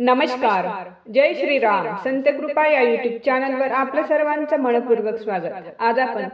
नमस्कार. जय श्रीराम. संत कृपा या युट्यूब चॅनलवर आपलं सर्वांचं मनपूर्वक स्वागत. आज आपण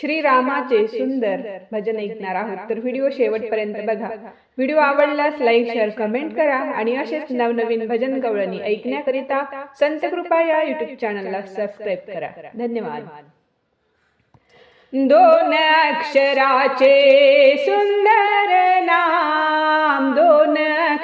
श्रीरामाचे सुंदर भजन ऐकणार आहोत. तर व्हिडिओ शेवटपर्यंत बघा. व्हिडिओ आवडल्यास लाईक शेअर कमेंट करा आणि असेच नवनवीन भजन गवळणी ऐकण्याकरिता संत कृपा या युट्यूब चॅनलला सबस्क्राईब करा. धन्यवाद. दोन अक्षराचे सुंदर नाम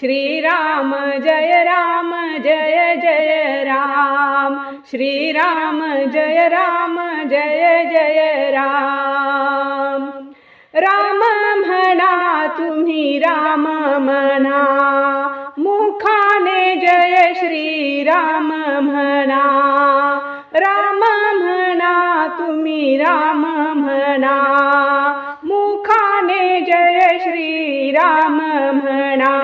श्रीराम जय राम जय जय राम। श्रीराम जय राम जय जय राम। राम म्हणा तुम्ही राम म्हणा मुखाने जय श्रीराम म्हणा राम म्हणा तुम्ही राम म्हणा मुखाने जय श्रीराम म्हणा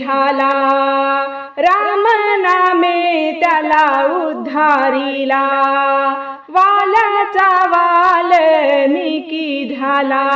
झाला. राम नामे त्याला उद्धारिला. वालाचा वाल निकी झाला.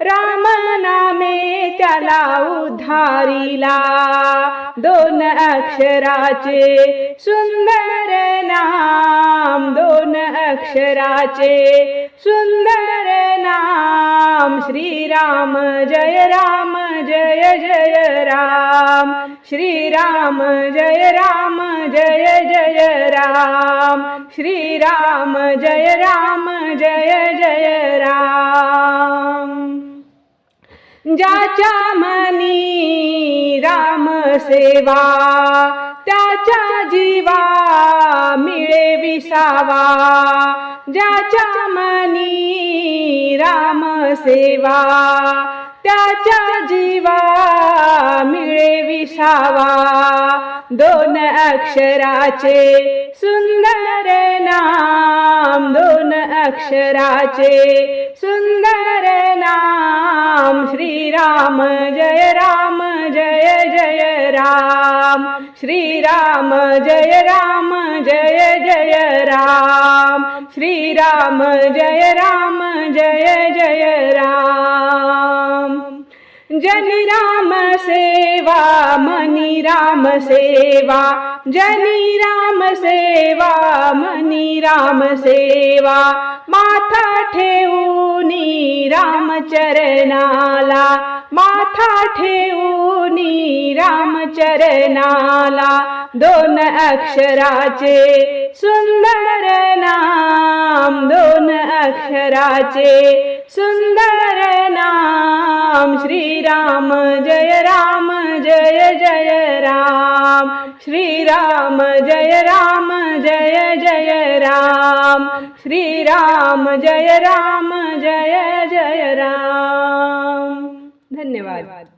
राम नामे त्याला उद्धारिला. दोन अक्षराचे सुंदर नाम दोन अक्षराचे सुंदर श्रीराम जय राम जय जय राम। श्रीराम जय राम जय जय राम। श्रीराम जय राम जय जय राम। ज्याच्या मनी राम सेवा त्याच्या जीवा मिळे विसावा ज्याच्या मनी राम सेवा त्याच्या जीवा मिळे विसावा. दोन अक्षराचे सुंदर नाम दोन अक्षराचे सुंदर नाम श्रीराम जय राम जय जय राम. श्रीराम जय राम जय जय राम. श्रीराम जय राम जय जय राम। जन राम सेवा मनी राम सेवा। जनी राम सेवा मनी राम सेवा। माथा ठेवूनी राम चरणाला माथा ठेवूनी राम चरणाला दोन अक्षराचे सुंदर नाम दोन अक्षराचे सुंदर नाम श्रीराम जय राम जय जय राम. श्रीराम जय राम जय जय राम. श्रीराम जय राम जय जय राम. धन्यवाद.